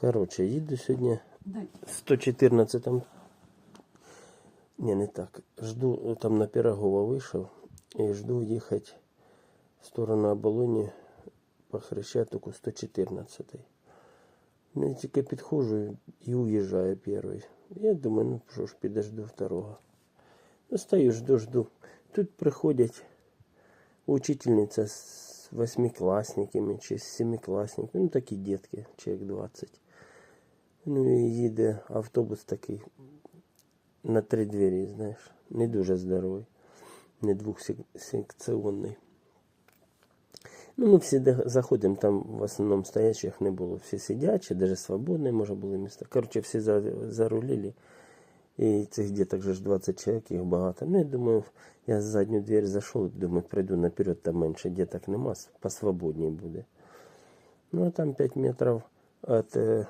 Коротше, їду сьогодні Дай. 114 там. Ні, не так. Жду, там на Пирогова вийшов і жду їхати в сторону Оболоні по Хрещатику 114. Ну, я тільки підходжу і уїжджаю перший. Я думаю, ну що ж, підожду второго. Ну, стою, жду, жду. Тут приходять учительниця з восьмикласниками чи з семикласниками, ну такі дітки, чоловік 20. Ну і їде автобус такий на три двері, знаєш, не дуже здоровий, не двохсекціонний. Ну, ми всі заходимо, там в основному стоячих не було. Всі сидячі, навіть свободні, може були місця. Коротше, всі зарулили. І цих діток же ж 20 чоловік, їх багато. Ну, я думаю, я з задню двері зайшов, думаю, прийду наперед, там менше діток нема, посвободній буде. Ну, а там 5 метров от э, э,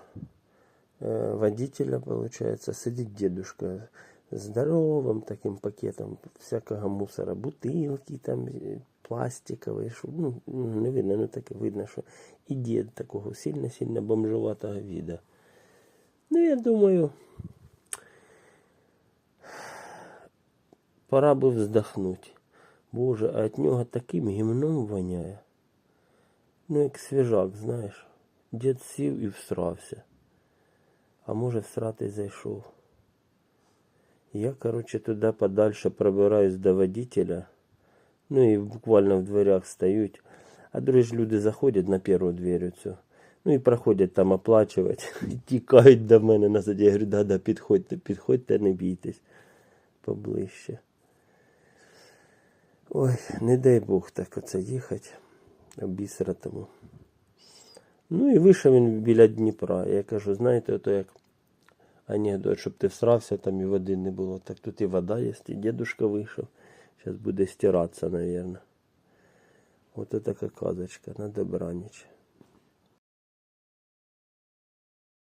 водителя, получается, сидит дедушка с здоровым таким пакетом всякого мусора, бутылки там э, пластиковые, що, ну, ну, не видно, ну так видно, що і дід такого сильно-сильно бомжуватого вида. Ну, я думаю, пора би вздохнути. Боже, а від нього таким гімном воняє. Ну, як свіжак, знаєш. Дід сів і всрався. А може всрати зайшов. Я, короче, туди подальше пробираюсь до водителя. Ну і буквально в дверях стають. А другі ж люди заходять на першу двері цю. Ну і проходять там оплачувати. Тікають до мене назад. Я говорю, да-да, підходьте, підходьте, не бійтесь. Поближче. Ой, не дай Бог так оце їхати. Обісра тому. Ну і вийшов він біля Дніпра. Я кажу, знаєте, ото як анекдот, щоб ти всрався, там і води не було. Так тут і вода є, і дедушка вийшов. Зараз буде стиратися, мабуть. Ось така казочка на добраніч.